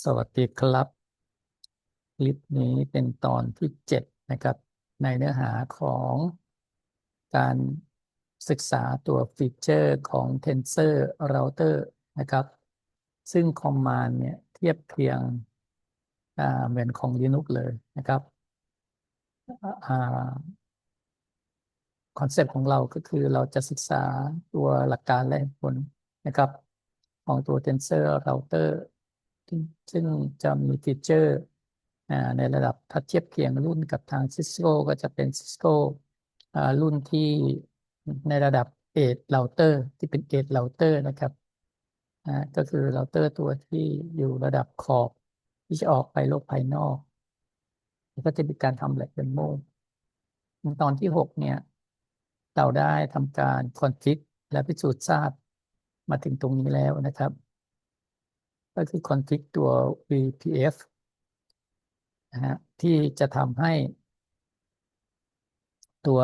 สวัสดีครับ คลิปนี้เป็นตอนที่7นะครับ ในเนื้อหาของการศึกษาตัวฟีเจอร์ของ Tensor Router นะครับ ซึ่ง Command เนี่ยเทียบเคียงเหมือนของ Linux เลยนะครับคอนเซปต์ของเราก็คือเราจะศึกษาตัวหลักการและผลนะครับ ของตัว Tensor Router ซึ่งจะมีฟีเจอร์ในระดับถ้าเทียบเคียงรุ่นกับทาง Cisco ก็จะเป็น Cisco รุ่นที่ในระดับ Edge Router ที่เป็น Edge Router นะครับก็คือเราเตอร์ตัวที่อยู่ระดับขอบที่จะออกไปโลกภายนอก ก็จะมีการทำแลบเดโมตอนที่ 6 เนี่ย เราได้ทำการคอนฟิกและพิสูจน์ทราบมาถึงตรงนี้แล้วนะครับ ก็คือคอนฟิกตัว VPF นะฮะที่จะทำให้ตัว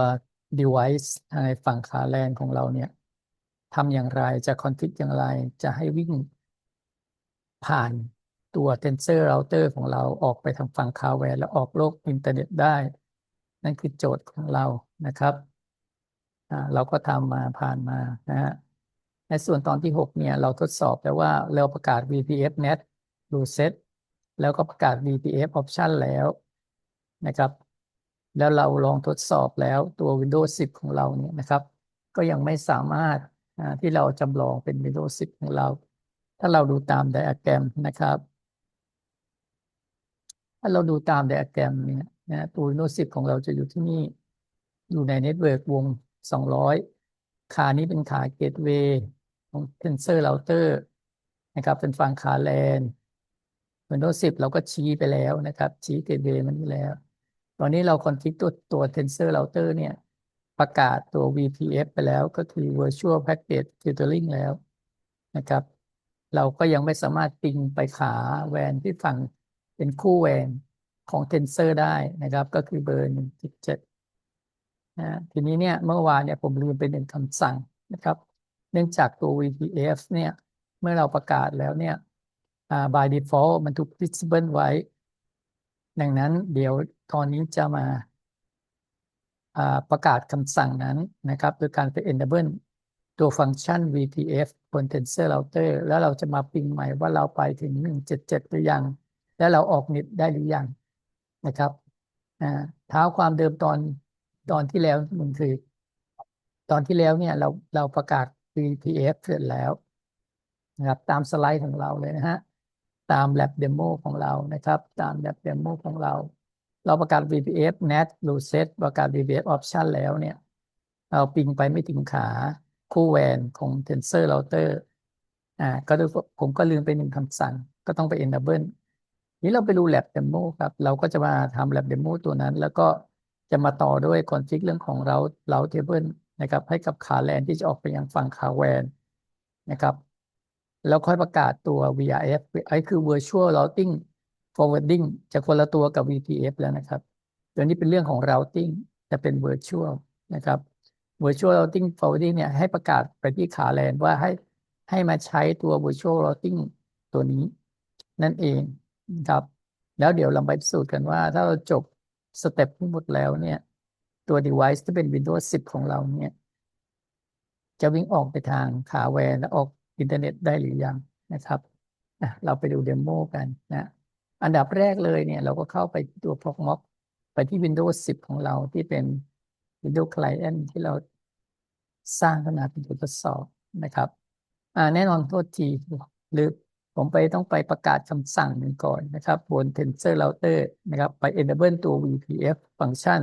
device ในฝั่งขาแลนของเราเนี่ยทำอย่างไรจะคอนฟิกอย่างไรจะให้วิ่งผ่านตัว Tensor Router ของเราออกไปทางฝั่งคาแวร์และออกโลกอินเทอร์เน็ตได้ นั่นคือโจทย์ของเรานะครับ เราก็ทำมาผ่านมานะฮะ ในส่วนตอนที่ 6 เนี่ย เราทดสอบแล้วว่าเราประกาศ VPF net reset แล้วก็ประกาศ VPF option แล้วนะครับ แล้วเราลองทดสอบแล้วตัว Windows 10 ของเราเนี่ยนะครับ ก็ยังไม่สามารถที่เราจำลองเป็น Windows 10 ของเรา ถ้าเราดูตามไดอะแกรมนะครับ ถ้าเราดูตามไดอะแกรมเนี่ยนะตัว Windows 10 ของเราจะอยู่ที่นี่ อยู่ในเน็ตเวิร์กวง 200 ขานี้เป็นขาเกตเวย์ ของ Tensor Router นะครับ เป็นฟังขาแลน Windows 10 เราก็ชี้ไปแล้วนะครับ ชี้เกตเวย์มันนี่แล้ว ตอนนี้เราคอนฟิกตัวตัว Tensor Router เนี่ย ประกาศตัว VPF ไปแล้วก็คือ Virtual Packet Filtering แล้วนะครับ เราก็ยังไม่สามารถปิงไปขาแวนที่ฝั่งเป็นคู่แวนของ Tensor ได้นะครับ ก็คือเบอร์1.7นะทีนี้เนี่ยเมื่อวานเนี่ยผมลืมไปหนึ่งคำสั่งนะครับ เนื่องจากตัว VPF เนี่ยเมื่อเราประกาศแล้วเนี่ย by default มันถูก disable ไว้ ดังนั้นเดี๋ยวตอนนี้จะมาประกาศคำสั่งนั้นนะครับโดยการไป enable ตัวฟังก์ชัน VPF บน Tensor Router แล้วเราจะมาปิงใหม่ว่าเราไปถึง 177 หรือยัง แล้วเราออกเน็ตได้หรือยังนะครับเท้าความเดิมตอนตอนที่แล้วมันคือ ตอนที่แล้วเนี่ยเราเราประกาศ VPF เสร็จแล้วนะครับตามสไลด์ของเราเลยนะฮะตาม lab demo ของเรานะครับตาม lab demo ของเรา เราประกาศ VPF net reset ประกาศ VPF option แล้วเนี่ย เราปิงไปไม่ถึงขาคู่แวนของ tensor router อ่าก็ผมก็ลืมไปหนึ่งคำสั่งก็ต้องไป enable นี้เราไปดู lab demo ครับ เราก็จะมาทำ lab demo ตัวนั้น แล้วก็จะมาต่อด้วยคอนฟิกเรื่องของเราเราเทเบิล นะครับ ให้กับขาแลนที่จะออกไปยังฝั่งขาแวนนะครับ แล้วค่อยประกาศตัว VRF ไอ้คือ Virtual Routing Forwarding จะคนละตัวกับ VPF แล้วนะครับตัวนี้เป็นเรื่องของ Routing จะเป็น Virtual นะครับ Virtual Routing Forwarding เนี่ยให้ประกาศไปที่ขาแลนว่าให้ให้มาใช้ตัว Virtual Routing ตัวนี้ นั่นเองนะครับ แล้วเดี๋ยวเราไปพิสูจน์กันว่าถ้าเราจบสเต็ปทั้งหมดแล้วเนี่ย ตัว device ที่เป็น Windows 10 ของเราเนี่ย จะวิ่งออกไปทางขาแวร์และออกอินเทอร์เน็ตได้หรือยังนะครับเราไปดูเดโมกันนะอันดับแรกเลยเนี่ย เราก็เข้าไปตัว Proxmox ไปที่ Windows 10 ของเราที่เป็น Windows Client ที่เราสร้างขึ้นมาเป็นตัวทดสอบนะครับแน่นอนโทษทีหรือผมไปต้องไปประกาศคำสั่งหนึ่งก่อนนะครับ บน Tensor Router นะครับ ไป enable ตัว VPF ฟังก์ชัน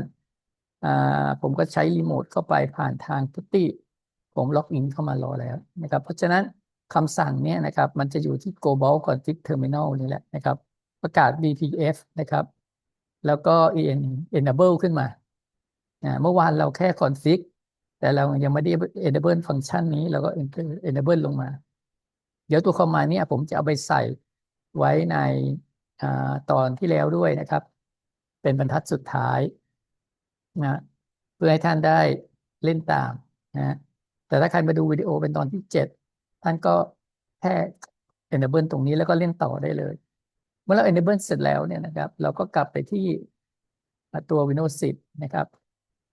ผมก็ใช้รีโมทเข้าไปผ่านทาง Putty ผมล็อกอินเข้ามารอแล้วนะครับ เพราะฉะนั้นคำสั่งนี้นะครับ มันจะอยู่ที่ global config terminal นี่แหละนะครับ ประกาศ VPF นะครับ แล้วก็ en enable ขึ้นมาเมื่อวานเราแค่ config แต่เรายังไม่ได้ enable ฟังก์ชันนี้เราก็ enable ลงมา เดี๋ยวตัวคอมมานี้ผมจะเอาไปใส่ไว้ในอตอนที่แล้วด้วยนะครับ เป็นบรรทัดสุดท้าย นะเพื่อให้ท่านได้เล่นตามนะแต่ถ้าใครมาดูวิดีโอเป็นตอนที่7ท่านก็แค่ enable ตรงนี้แล้วก็เล่นต่อได้เลย เมื่อเรา enable เสร็จแล้วเนี่ยนะครับ เราก็กลับไปที่ตัว Windows 10 นะครับ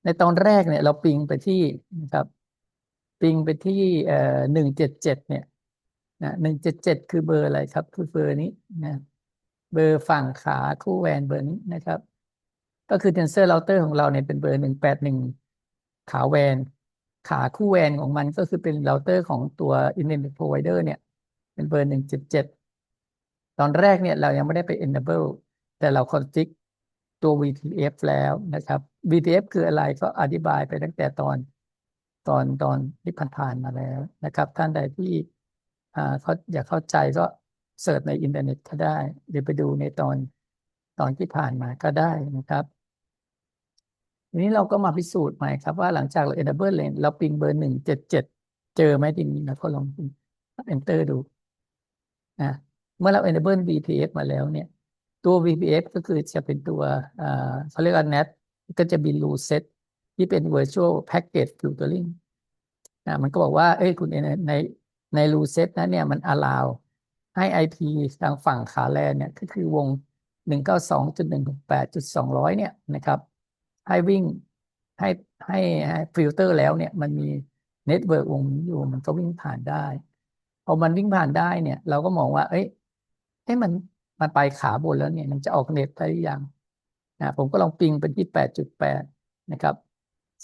ในตอนแรกเนี่ยเราปิงไปที่นะครับ ปิงไปที่เอ่อหนึ่งเจ็ดเจ็ดเนี่ยนะหนึ่งเจ็ดเจ็ดคือเบอร์อะไรครับ คือเบอร์นี้นะเบอร์ฝั่งขาคู่แวนเบอร์นี้นะครับ ก็คือ tensor router ของเราเนี่ยเป็นเบอร์หนึ่งแปดหนึ่งขาแวน ขาคู่แวนของมันก็คือเป็นเราเตอร์ของตัว internet provider เนี่ย เป็นเบอร์หนึ่งเจ็ดเจ็ดตอนแรกเนี่ยเรายังไม่ได้ไป enable แต่เรา config ตัว VTF แล้วนะครับ VTF คืออะไรก็อธิบายไปตั้งแต่ตอนตอนตอนที่ผ่านๆมาแล้วนะครับ ท่านใดที่อ่าเขาอยากเข้าใจก็เสิร์ชในอินเทอร์เน็ตก็ได้ หรือไปดูในตอนตอนที่ผ่านมาก็ได้นะครับ ทีนี้เราก็มาพิสูจน์ใหม่ครับว่าหลังจากเรา enable เลยเราปิงเบอร์หนึ่งเจ็ดเจ็ดเจอไหมทีนี้นะก็ลอง enter ดูนะเมื่อเรา enable VPF มาแล้วเนี่ย ตัว VPF ก็คือจะเป็นตัวอ่าเขาเรียกว่า NAT ก็จะมี rule set ที่เป็น virtual package filtering นะมันก็บอกว่า เอ้ยคุณในในใน rule set นั้นเนี่ยมัน allow ให้ IP ทางฝั่งขาแลนเนี่ยก็คือวง 192.168.200 เนี่ยนะครับ ให้วิ่งให้ให้ให้ฟิลเตอร์แล้วเนี่ยมันมีเน็ตเวิร์กวงอยู่มันก็วิ่งผ่านได้พอมันวิ่งผ่านได้เนี่ย เราก็มองว่า เอ้ยให้มันมันไปขาบนแล้วเนี่ย มันจะออกเน็ตได้หรือยังนะผมก็ลองปิงเป็นที่8.8นะครับ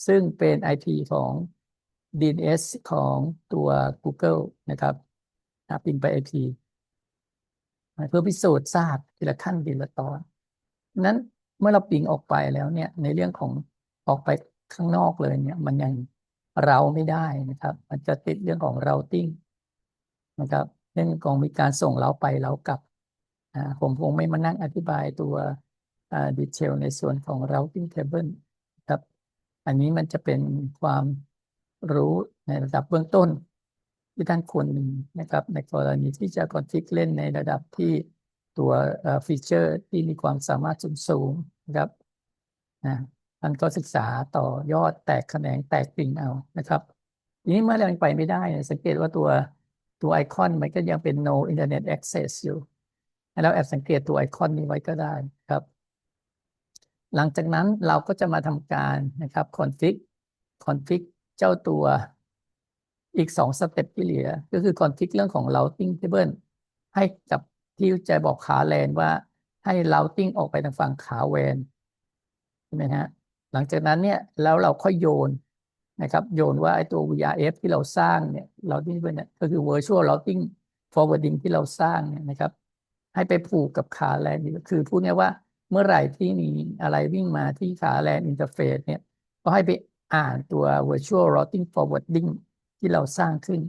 ซึ่งเป็น IP ของ DNS ของตัว Google นะครับนะปิงไป IP เพื่อพิสูจน์ทราบทีละขั้นทีละตอนนั้น เมื่อเราปิงออกไปแล้วเนี่ย ในเรื่องของออกไปข้างนอกเลยเนี่ย มันยังเราไม่ได้นะครับ มันจะติดเรื่องของ routing นะครับ เรื่องของมีการส่งเราไปเรากลับผมคงไม่มานั่งอธิบายตัวดีเทลในส่วนของ routing table ครับ อันนี้มันจะเป็นความรู้ในระดับเบื้องต้นที่ท่านควรมีนะครับ ในกรณีที่จะคอนฟิกเล่นในระดับที่ ตัวฟีเจอร์ที่มีความสามารถสูงสูงนะครับนะท่านก็ศึกษาต่อยอดแตกแขนงแตกปิ่งเอานะครับ ทีนี้เมื่อเราไปไม่ได้นะสังเกตว่าตัวตัวไอคอนมันก็ยังเป็น no internet access อยู่ให้เราแอบสังเกตตัวไอคอนนี้ไว้ก็ได้ครับ หลังจากนั้นเราก็จะมาทำการนะครับ config config เจ้าตัวอีกสองสเต็ปที่เหลือ ก็คือ config เรื่องของ routing table ให้กับ ที่จะบอกขาแลนว่าให้ routing ออกไปทางฝั่งขาแวนใช่ไหมฮะหลังจากนั้นเนี่ยแล้วเราค่อยโยนนะครับโยนว่าไอ้ตัว VRF ที่เราสร้างเนี่ย routing เนี่ยก็คือ virtual routing forwarding ที่เราสร้างเนี่ยนะครับ ให้ไปผูกกับขาแลนคือพูดง่ายว่าเมื่อไหร่ที่มีอะไรวิ่งมาที่ขาแลนอินเทอร์เฟซเนี่ยก็ให้ไปอ่านตัว virtual routing forwarding ที่เราสร้างขึ้น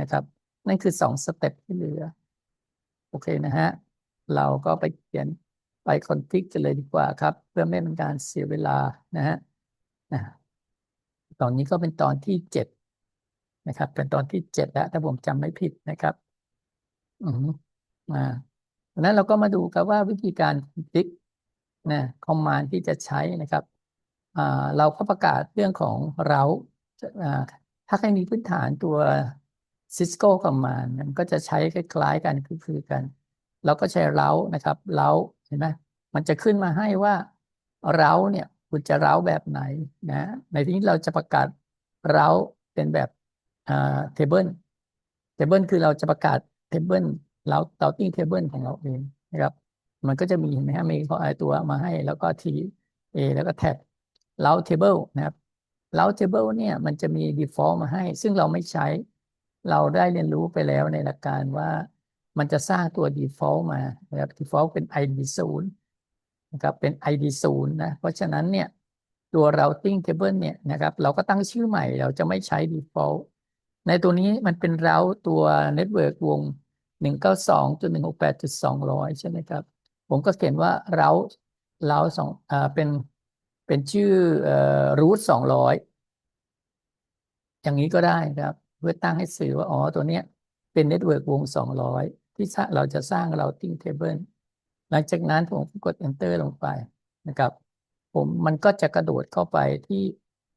นะครับ นั่นคือสองสเต็ปที่เหลือ อเคนะฮะ เราก็ไปเขียนไปคอนฟิกกันเลยดีกว่าครับ เพื่อไม่เป็นการเสียเวลานะฮะนะตอนนี้ก็เป็นตอนที่เจ็ดนะครับ เป็นตอนที่เจ็ดแล้วถ้าผมจำไม่ผิดนะครับ อืมอ่าดังนั้นเราก็มาดูครับว่าวิธีการคอนฟิกนะคอมมานด์ที่จะใช้นะครับอ่าเราก็ประกาศเรื่องของเราอ่าถ้าใครมีพื้นฐานตัว Cisco Command มันก็จะใช้คล้ายๆกันคือกันเราก็ใช้เรานะครับเราเห็นไหมมันจะขึ้นมาให้ว่าเราเนี่ยคุณจะเราแบบไหนนะในที่นี้เราจะประกาศเราเป็นแบบอ่า table table คือเราจะประกาศ table เรา routing table ของเราเองนะครับ มันก็จะมีเห็นไหมฮะมีเขาไอตัวมาให้แล้วก็ t a แล้วก็ tab เรา table นะครับเรา table เนี่ยมันจะมี default มาให้ ซึ่งเราไม่ใช้ เราได้เรียนรู้ไปแล้วในหลักการว่ามันจะสร้างตัว default มานะครับ default เป็น id 0นะครับเป็น id 0นะเพราะฉะนั้นเนี่ยตัว routing table เนี่ยนะครับเราก็ตั้งชื่อใหม่เราจะไม่ใช้ default ในตัวนี้มันเป็นเราตัว network วง 192.168.200 ใช่ไหมครับ ผมก็เขียนว่าเราเราสองอ่าเป็นเป็นชื่อเอ่อ root 200อย่างนี้ก็ได้ครับ เพื่อตั้งให้สื่อว่าอ๋อตัวเนี้ยเป็นเน็ตเวิร์กวง 200 ที่เราจะสร้าง routing table หลังจากนั้นผมกด enter ลงไปนะครับ ผมมันก็จะกระโดดเข้าไปที่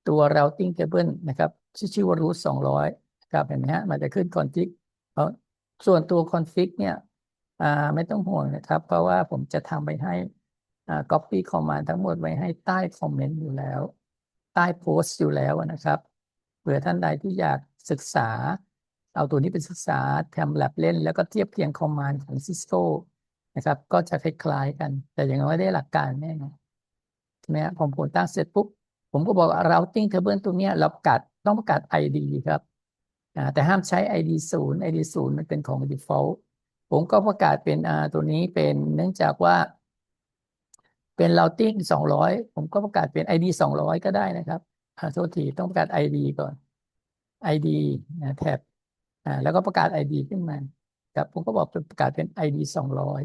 ตัว routing table นะครับชื่อชื่อว่า root 200ครับเห็นไหมฮะมันจะขึ้น config ส่วนตัว config เนี่ยอ่าไม่ต้องห่วงนะครับ เพราะว่าผมจะทำไปให้อ่า copy command ทั้งหมดไว้ให้ใต้คอมเมนต์อยู่แล้ว ใต้โพสต์อยู่แล้วนะครับเผื่อท่านใดที่อยาก ศึกษา เอาตัวนี้เป็นศึกษาทำแลบเล่น แล้วก็เทียบเคียงคอมมานด์ของ Cisco นะครับ ก็จะคล้ายๆกัน แต่อย่างน้อยได้หลักการแน่นอนใช่ไหมครับผมผมตั้งเสร็จปุ๊บ ผมก็บอกว่า routing table ตัวเนี้ยเราประกาศต้องประกาศ ID ครับแต่ห้ามใช้ ID ศูนย์ ID ศูนย์มันเป็นของ default ผมก็ประกาศเป็นตัวนี้เป็นเนื่องจากว่าเป็น routing สองร้อยผมก็ประกาศเป็น ID สองร้อยก็ได้นะครับโทษทีต้องประกาศ ID ก่อน ID นะแท็บอ่าแล้วก็ประกาศ ID ขึ้นมาครับผมก็บอกประกาศเป็น ID สองร้อย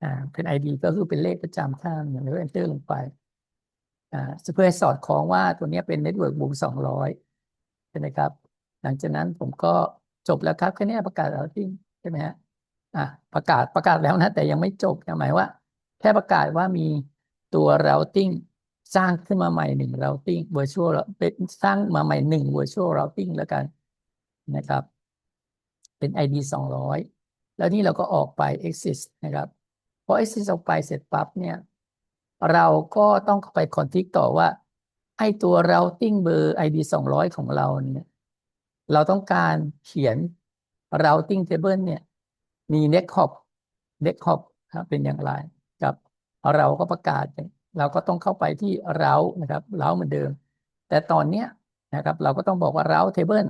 อ่าเป็น ID ก็คือเป็นเลขประจำท่านแล้วก็ enter ลงไปอ่าเพื่อให้สอดคล้องว่าตัวนี้เป็นเน็ตเวิร์กบูมสองร้อยใช่ไหมครับ หลังจากนั้นผมก็จบแล้วครับแค่นี้ประกาศ routing ใช่ไหมฮะอะประกาศประกาศแล้วนะ แต่ยังไม่จบหมายว่า แค่ประกาศว่ามีตัว routing สร้างขึ้นมาใหม่หนึ่ง routing virtual เป็นสร้างมาใหม่หนึ่ง virtual routing แล้วกันนะครับ เป็น ID สองร้อยแล้วนี่เราก็ออกไป exit นะครับพอ exit ออกไปเสร็จปั๊บเนี่ย เราก็ต้องเข้าไป config ต่อว่าไอตัว routing เบอร์ ID สองร้อยของเราเนี่ย เราต้องการเขียน routing table เนี่ย มี next hop next hop ครับเป็นอย่างไรครับเราก็ประกาศ เราก็ต้องเข้าไปที่ route นะครับ route เหมือนเดิม แต่ตอนเนี้ยนะครับ เราก็ต้องบอกว่า route table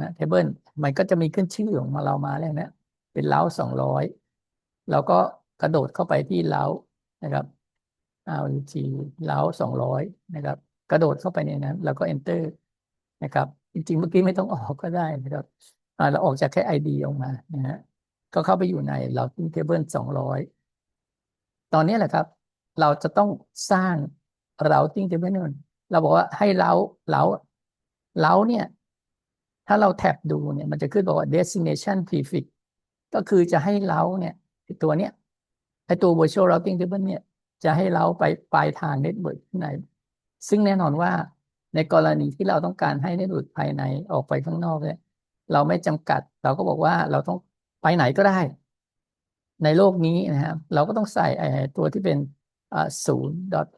นะ table มันก็จะมีขึ้นชื่อของเรามาแล้วนะเป็น route สองร้อยเราก็กระโดดเข้าไปที่ route นะครับเอาที route สองร้อยนะครับ กระโดดเข้าไปในนั้นแล้วก็ enter นะครับ จริงๆ เมื่อกี้ไม่ต้องออกก็ได้นะครับเราออกจากแค่ ID ออกมานะฮะก็เข้าไปอยู่ใน routing table สองร้อย ตอนนี้แหละครับ เราจะต้องสร้าง routing table นั่นเราบอกว่าให้เราเราเราเนี่ย ถ้าเราแท็บดูเนี่ย มันจะขึ้นบอกว่า destination prefix ก็คือจะให้เราเนี่ยตัวเนี้ยไอตัว virtual routing table เนี่ย จะให้เราไปปลายทาง network ที่ไหน ซึ่งแน่นอนว่าในกรณีที่เราต้องการให้ network ภายในออกไปข้างนอกเนี่ยเราไม่จำกัด เราก็บอกว่าเราต้องไปไหนก็ได้ ในโลกนี้นะครับ เราก็ต้องใส่ไอตัวที่เป็นศูนย์ดอท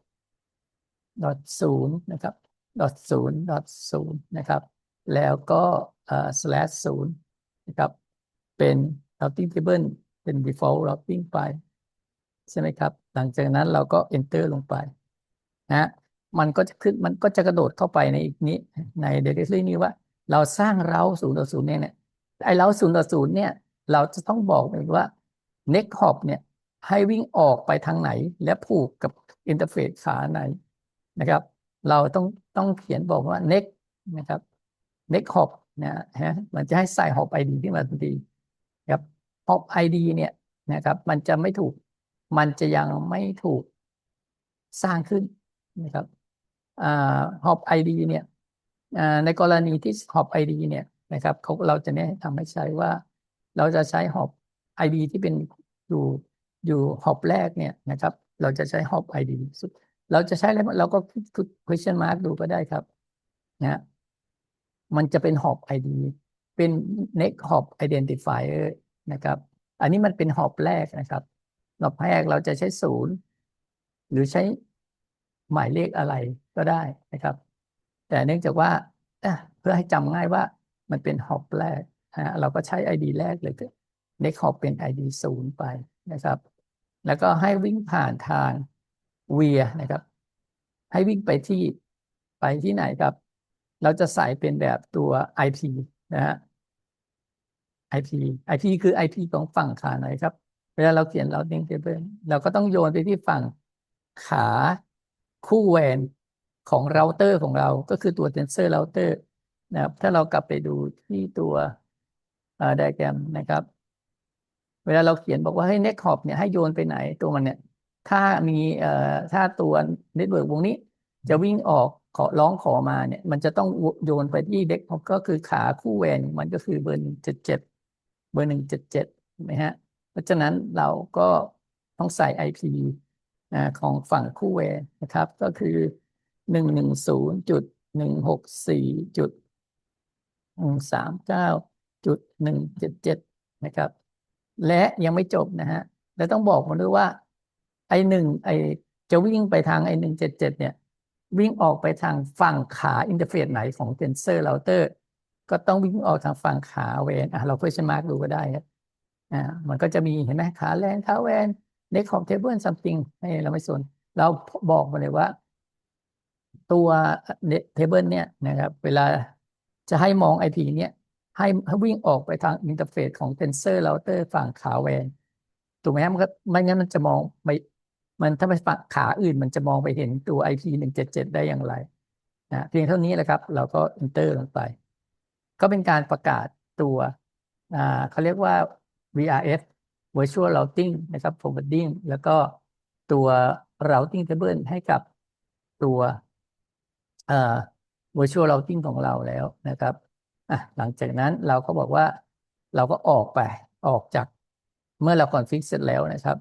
ดอทศูนย์นะครับดอทศูนย์ดอทศูนย์นะครับ แล้วก็ slash ศูนย์นะครับ เป็น routing table เป็น default routing ไป ใช่ไหมครับ หลังจากนั้นเราก็ enter ลงไปนะมันก็จะขึ้นมันก็จะกระโดดเข้าไปในนี้ใน directory นี้ว่า เราสร้างเราศูนย์ต่อศูนย์เนี่ยไอเราศูนย์ต่อศูนย์เนี่ย เราจะต้องบอกเลยว่า next hop เนี่ยให้วิ่งออกไปทางไหน และผูกกับอินเทอร์เฟซขาไหนนะครับ เราต้องต้องเขียนบอกว่า next นะครับ next hop นะฮะมันจะให้ใส่ hop ID ขึ้นมาทันทีครับ hop ID เนี่ยนะครับ มันจะไม่ถูก มันจะยังไม่ถูกสร้างขึ้นนะครับอ่า hop ID เนี่ยอ่าในกรณีที่ hop ID เนี่ยนะครับเขาเราจะแนะนำให้ใช้ว่า เราจะใช้ hop ID ที่เป็นอยู่อยู่ hop แรกเนี่ยนะครับ เราจะใช้ hop ID สุดเราจะใช้อะไรเราก็ question mark ดูก็ได้ครับนะมันจะเป็น hop ID เป็น next hop identifier นะครับ อันนี้มันเป็น hop แรกนะครับหอบแรกเราจะใช้ศูนย์หรือใช้หมายเลขอะไรก็ได้นะครับ แต่เนื่องจากว่าเพื่อให้จำง่ายว่ามันเป็น hop แรกนะเราก็ใช้ ID แรกเลย next hop เป็น ID ศูนย์ไปนะครับ แล้วก็ให้วิ่งผ่านทาง via นะครับ ให้วิ่งไปที่ไปที่ไหนครับ เราจะใส่เป็นแบบตัว IP นะฮะ IP IP คือ IP ของฝั่งขาไหนครับ เวลาเราเขียน routing table เราก็ต้องโยนไปที่ฝั่งขาคู่แวนของเราเตอร์ของเราก็คือตัว tensor router นะครับ ถ้าเรากลับไปดูที่ตัวไดแกรมนะครับ เวลาเราเขียนบอกว่าให้ next hop เนี่ยให้โยนไปไหนตัวมันเนี่ย ถ้ามีเอ่อถ้าตัว network วงนี้ จะวิ่งออกขอร้องขอมาเนี่ย มันจะต้องโยนไปที่ next hop ก็คือขาคู่แวนมันก็คือเบอร์หนึ่งเจ็ดเจ็ดเบอร์หนึ่งเจ็ดเจ็ดไหมฮะ เพราะฉะนั้นเราก็ต้องใส่ IP ของฝั่งคู่แวนนะครับ ก็คือหนึ่งหนึ่งศูนย์จุดหนึ่งหกสี่จุดหนึ่งสามเก้าจุดหนึ่งเจ็ดเจ็ดนะครับ และยังไม่จบนะฮะแล้วต้องบอกมันด้วยว่าไอหนึ่งไอจะวิ่งไปทางไอหนึ่งเจ็ดเจ็ดเนี่ย วิ่งออกไปทางฝั่งขาอินเทอร์เฟซไหนของเทนเซอร์เราเตอร์ ก็ต้องวิ่งออกทางฝั่งขาแวนอะเรา question mark ดูก็ได้ครับอ่ามันก็จะมีเห็นไหมขาแลนขาแวนเน็กของเทเบิลซัมติงให้เราไม่สน เราบอกมาเลยว่า ตัวเทเบิลเนี่ยนะครับ เวลาจะให้มอง IP เนี่ย ให้วิ่งออกไปทางอินเทอร์เฟซของเทนเซอร์เราเตอร์ฝั่งขาแวนถูกไหมมันก็ไม่งั้นมันจะมองไม่มันถ้าไปฝั่งขาอื่นมันจะมองไปเห็นตัว IP หนึ่งเจ็ดเจ็ดได้อย่างไรนะเพียงเท่านี้แหละครับ เราก็ enter ลงไป ก็เป็นการประกาศตัวเขาเรียกว่า VRF Virtual Routing นะครับ Forwarding แล้วก็ตัว Routing Table ให้กับตัว Virtual Routing ของเราแล้วนะครับ อะหลังจากนั้นเราก็บอกว่าเราก็ออกไปออกจากเมื่อเราคอนฟิกเสร็จแล้วนะครับ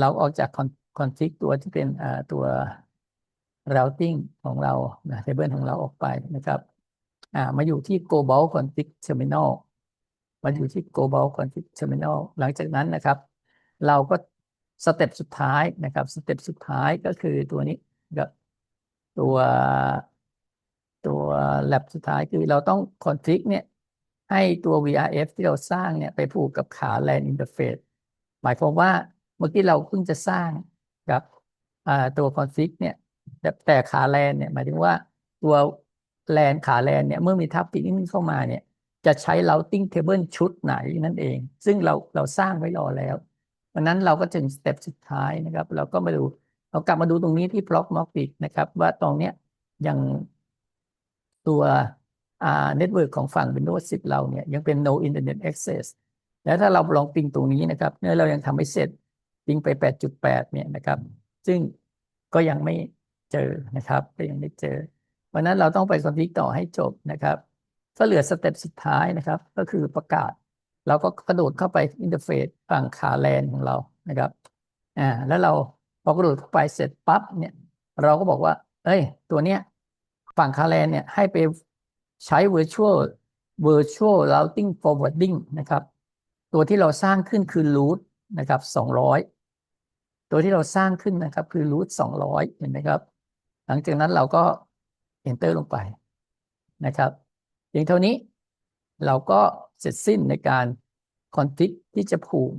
เราออกจากคอนฟิกตัวที่เป็นตัว routing ของเรานะ table ของเราออกไปนะครับอ่ามาอยู่ที่ global config terminal มาอยู่ที่ global config terminal หลังจากนั้นนะครับ เราก็สเต็ปสุดท้ายนะครับสเต็ปสุดท้ายก็คือตัวนี้กับตัว ตัว lab สุดท้ายคือเราต้อง config เนี่ยให้ตัว VRF ที่เราสร้างเนี่ยไปผูกกับขา LAN interface หมายความว่าเมื่อกี้เราเพิ่งจะสร้างกับตัว config เนี่ยแต่ขา LAN เนี่ยหมายถึงว่าตัว LAN ขา LAN เนี่ยเมื่อมีทับปิกนี้เข้ามาเนี่ยจะใช้ routing table ชุดไหนนั่นเอง ซึ่งเราเราสร้างไว้รอแล้ววันนั้นเราก็ถึงสเต็ปสุดท้ายนะครับ เราก็มาดูเรากลับมาดูตรงนี้ที่ block m o c นะครับ ว่าตรงเนี้ยยัง ตัวเน็ตเวิร์กของฝั่ง Windows 10 เราเนี่ยยังเป็น no internet access แล้วถ้าเราลองปิงตรงนี้นะครับเนื่อเรายังทำไม่เสร็จปิงไป 8.8 เนี่ยนะครับ ซึ่งก็ยังไม่เจอนะครับก็ยังไม่เจอ เพราะนั้นเราต้องไปคอนฟิกต่อให้จบนะครับ ก็เหลือสเต็ปสุดท้ายนะครับ ก็คือประกาศ เราก็กระโดดเข้าไปอินเทอร์เฟซฝั่งขาแลนของเรานะครับอ่าแล้วเราพอกระโดดเข้าไปเสร็จปั๊บเนี่ย เราก็บอกว่า เอ้ย ตัวเนี้ย ฝั่งคาแลนเนี่ยให้ไปใช้ virtual virtual routing forwarding นะครับ ตัวที่เราสร้างขึ้นคือ root นะครับ200 ตัวที่เราสร้างขึ้นนะครับคือ root 200 เห็นไหมครับ หลังจากนั้นเราก็ enter ลงไปนะครับเพียงเท่านี้เราก็เสร็จสิ้นในการคอนฟิกที่จะผูก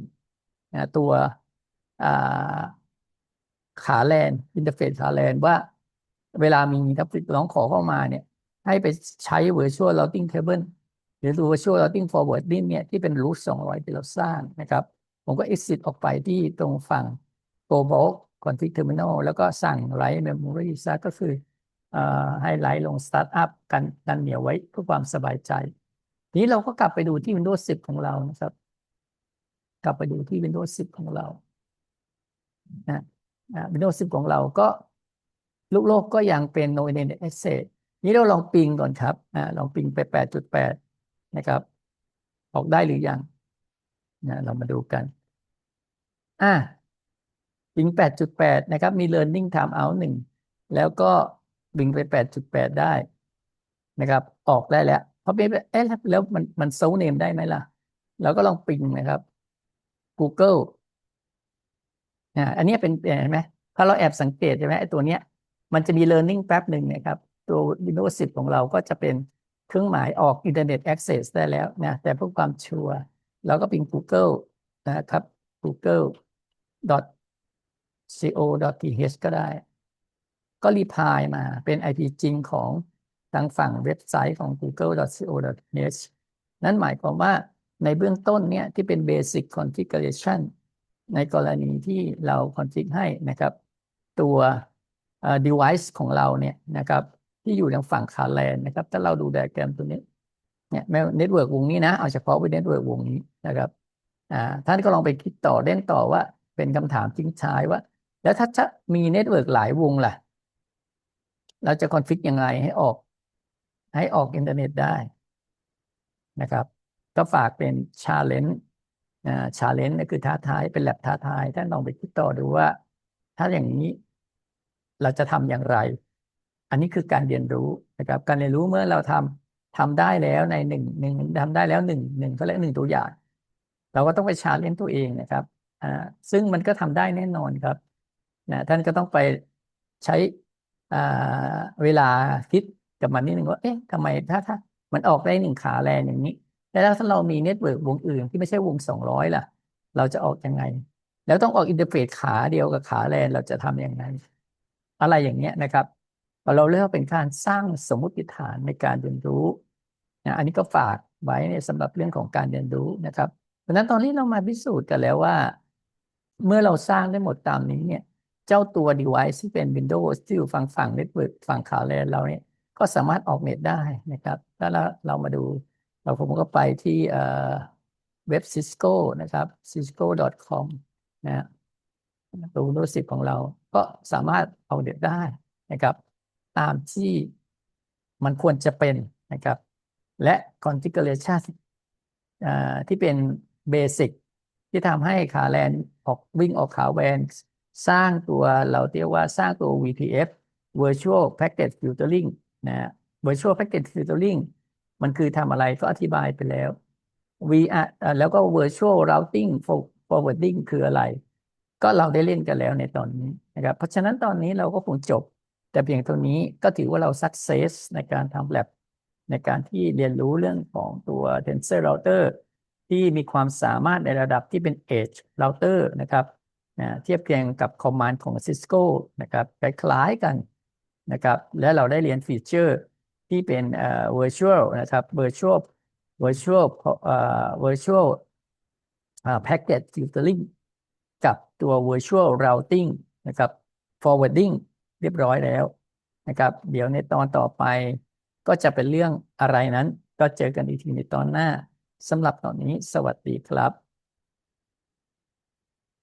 นะตัวขาแลนอินเทอร์เฟซขาแลนว่า เวลามีทับฟิกร้องขอเข้ามาเนี่ย ให้ไปใช้ virtual routing table หรือ virtual routing forwarding เนี่ยที่เป็น root 200 ที่เราสร้างนะครับ ผมก็ exit ออกไปที่ตรงฝั่ง global config terminal แล้วก็สั่ง write memory ซะก็คืออให้ไลท์ลงสตาร์ทอัพกันกันเหนียวไว้เพื่อความสบายใจทีนี้เราก็กลับไปดูที่ Windows 10 ของเรานะครับ กลับไปดูที่ Windows 10 ของเรานะ Windows 10 ของเราก็ ลูกโลกก็ยังเป็น no internet access นี้เราลองปิงก่อนครับอ่าลองปิงไป 8.8 นะครับ ออกได้หรือยังนะเรามาดูกันอ่าปิง 8.8 นะครับ มี learning time out 1แล้วก็บิงไป 8.8 ได้นะครับ ออกได้แล้วเพราะเป็นเอ๊ะแล้วมันมันโซเนมได้ไหมล่ะ เราก็ลองปิงนะครับ Google อ่าอันนี้เป็นเห็นไหมถ้าเราแอบสังเกตใช่ไหมไอ้ตัวเนี้ย มันจะมี learning แป๊บหนึ่งนะครับตัว Windows 10 ของเราก็จะเป็นเครื่องหมายออก Internet Access ได้แล้วนะแต่เพื่อความชัวร์เราก็ปิง Google นะครับ google co th ก็ได้ ก็รีพายมาเป็น IP จริงของทางฝั่งเว็บไซต์ของ google.co.th นั่นหมายความว่าในเบื้องต้นเนี่ยที่เป็น basic configuration ในกรณีที่เราคอนฟิกให้นะครับ ตัว device ของเราเนี่ยนะครับที่อยู่ทางฝั่งคาแลนนะครับ ถ้าเราดูไดอะแกรมตัวนี้เนี่ยแม้เน็ตเวิร์กวงนี้นะ เอาเฉพาะเน็ตเวิร์กวงนี้นะครับอ่าท่านก็ลองไปคิดต่อเล่นต่อว่าเป็นคำถามทิ้งท้ายว่า แล้วถ้าจะมีเน็ตเวิร์กหลายวงล่ะ เราจะคอนฟิกยังไงให้ออก ให้ออกอินเทอร์เน็ตได้นะครับ ก็ฝากเป็นชาเลนจ์ชาเลนจ์นี่คือท้าทายเป็นแลบท้าทายท่านลองไปคิดต่อดูว่า ถ้าอย่างนี้ เราจะทำอย่างไร อันนี้คือการเรียนรู้นะครับ การเรียนรู้เมื่อเราทำทำได้แล้วในหนึ่งหนึ่งทำได้แล้วหนึ่งหนึ่งก็เรียกหนึ่งตัวอย่าง เราก็ต้องไปชาเลนจ์ตัวเองนะครับอ่าซึ่งมันก็ทำได้แน่นอนครับนะท่านก็ต้องไปใช้อ่าเวลาคิดกับมันนิดนึงว่าเอ๊ะทำไมถ้าถ้ามันออกได้หนึ่งขาแรงอย่างนี้ แล้วถ้าเรามีเน็ตเวิร์กวงอื่นที่ไม่ใช่วงสองร้อยล่ะ เราจะออกยังไง แล้วต้องออกอินเทอร์เฟซขาเดียวกับขาแลนเราจะทำยังไง อะไรอย่างเงี้ยนะครับ เราเรียกว่าเป็นการสร้างสมมติฐานในการเรียนรู้นะอันนี้ก็ฝากไว้ในสำหรับเรื่องของการเรียนรู้นะครับเพราะฉะนั้นตอนนี้เรามาพิสูจน์กันแล้วว่า เมื่อเราสร้างได้หมดตามนี้เนี่ยเจ้าตัว device ที่เป็น Windows ที่อยู่ฝั่งฝั่ง Network ฝั่งขาแลนเราเนี่ยก็สามารถออกเน็ตได้นะครับแล้วเรามาดูเราผมก็ไปที่เอ่อเว็บ Cisco นะครับ cisco.com นะ ฮะตัว Windows 10ของเรา ก็สามารถออกเน็ตได้นะครับ ตามที่มันควรจะเป็นนะครับ และ configuration อ่าที่เป็นเบสิกที่ทำให้ขาแลนออกวิ่งออกขาแวนสร้างตัวเราเรียกว่าสร้างตัว VPF Virtual Packet Filtering นะฮะ Virtual Packet Filtering มันคือทำอะไรก็อธิบายไปแล้ว VR อ่าแล้วก็ Virtual Routing Forwarding คืออะไร ก็เราได้เล่นกันแล้วในตอนนี้นะครับ เพราะฉะนั้นตอนนี้เราก็คงจบ แต่เพียงเท่านี้ก็ถือว่าเรา success ในการทำ lab ในการที่เรียนรู้เรื่องของตัว Tensor Router ที่มีความสามารถในระดับที่เป็น Edge Router นะครับนะเทียบเคียงกับ Command ของ Cisco นะครับคล้ายๆกันนะครับ และเราได้เรียนฟีเจอร์ที่เป็นเอ่อ virtual นะครับ virtual virtual เอ่อ virtual อ่า packet filtering ตัว virtual routing นะครับ forwarding เรียบร้อยแล้วนะครับ เดี๋ยวในตอนต่อไปก็จะเป็นเรื่องอะไรนั้น ก็เจอกันอีกทีในตอนหน้าสำหรับตอนนี้สวัสดีครับ